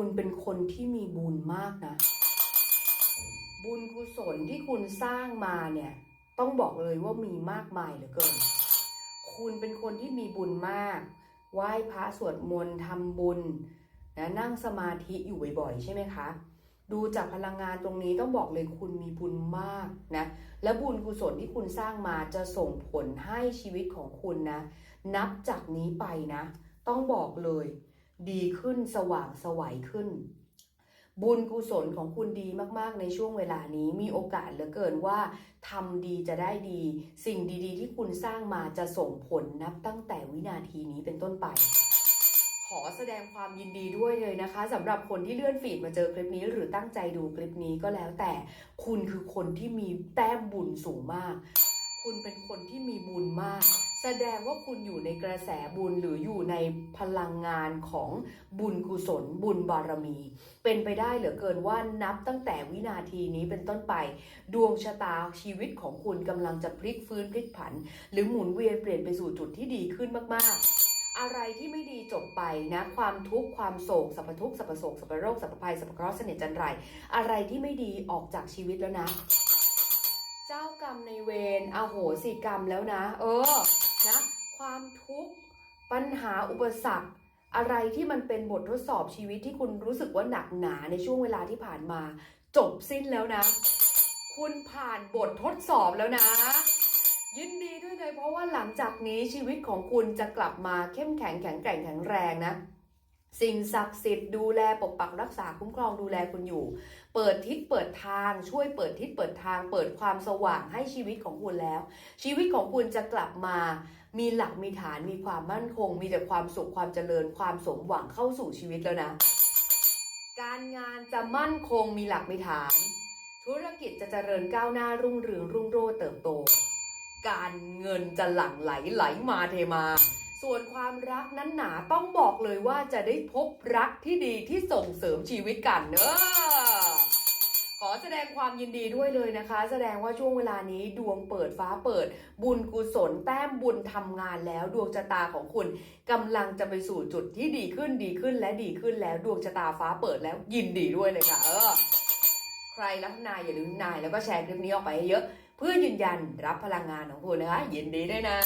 คุณเป็นคนที่มีบุญมากนะ บุญกุศลที่คุณสร้างมาเนี่ย ต้องบอกเลยว่ามีมากมายเหลือเกิน คุณเป็นคนที่มีบุญมาก ไหว้พระสวดมนต์ทำบุญนะนั่งสมาธิอยู่บ่อยๆ ใช่ไหมคะ ดูจากพลังงานตรงนี้ต้องบอกเลยคุณมีบุญมากนะ และบุญกุศลที่คุณสร้างมาจะส่งผลให้ชีวิตของคุณนะ นับจากนี้ไปนะ ต้องบอกเลย ดีขึ้นสว่างสวัยขึ้น บุญกุศลของคุณดีมากๆ ในช่วงเวลานี้มีโอกาสเหลือเกินว่าทำดีจะได้ดี สิ่งดีๆ ที่คุณสร้างมาจะส่งผลนับตั้งแต่วินาทีนี้เป็นต้นไปขอแสดงความยินดีด้วยเลยนะคะสำหรับคนที่เลื่อนฟีดมาเจอคลิปนี้ หรือตั้งใจดูคลิปนี้ก็แล้วแต่คุณคือคนที่มีแต้มบุญสูงมาก คุณเป็นคนที่มีบุญมาก แสดงว่าคุณอยู่ในกระแสบุญหรืออยู่ในพลังงานของบุญกุศล บุญบารมี เป็นไปได้เหลือเกินว่านับตั้งแต่วินาทีนี้เป็นต้นไป ดวงชะตาชีวิตของคุณกำลังจะพลิกฟื้นพลิกผัน หรือหมุนเวียนเปลี่ยนไปสู่จุดที่ดีขึ้นมาก ๆอะไรที่ไม่ดีจบไปนะ ความทุกข์ความโศกสัพทุกข์สัพโศกสัพโรคสัพภัยสัพพเคราะห์เสน่ห์จันไร อะไรที่ไม่ดีออกจากชีวิตแล้วนะ เจ้ากรรมในเวรอโหสิกรรมแล้วนะ เออ นะความทุกข์ปัญหาอุปสรรค อะไรที่มันเป็นบททดสอบชีวิตที่คุณรู้สึกว่าหนักหนาในช่วงเวลาที่ผ่านมา จบสิ้นแล้วนะ คุณผ่านบททดสอบแล้วนะ ยินดีด้วยเลยเพราะว่าหลังจากนี้ชีวิตของคุณจะกลับมาเข้มแข็งแข็งแกร่งแข็งแรงนะ สิ่งศักดิ์สิทธิ์ดูแลปกปักรักษาคุ้มครองดูแลคุณอยู่ เปิดทิศเปิดทางช่วยเปิดทิศเปิดทาง เปิดความสว่างให้ชีวิตของคุณแล้ว ชีวิตของคุณจะกลับมา มีหลักมีฐานมีความมั่นคง มีแต่ความสุขความเจริญความสมหวังเข้าสู่ชีวิตแล้วนะ การงานจะมั่นคงมีหลักมีฐาน ธุรกิจจะเจริญก้าวหน้ารุ่งเรืองรุ่งโรจน์เติบโต การเงินจะหลั่งไหลไหลมาเทมา ส่วนความรักนั้นหนาต้องบอกเลยว่าจะได้พบรักที่ดีที่ส่งเสริมชีวิตกันเนอะขอแสดงความยินดีด้วยเลยนะคะ แสดงว่าช่วงเวลานี้ดวงเปิดฟ้าเปิด บุญกุศลแต้มบุญทำงานแล้ว ดวงชะตาของคุณกำลังจะไปสู่จุดที่ดีขึ้นดีขึ้นและดีขึ้นแล้วดวงชะตาฟ้าเปิดแล้วยินดีด้วยเลยค่ะเออใครรับนายอย่าลืมนายแล้วก็แชร์คลิปนี้ออกไปให้เยอะ เพื่อยืนยันรับพลังงานของคุณนะคะยินดีด้วยนะ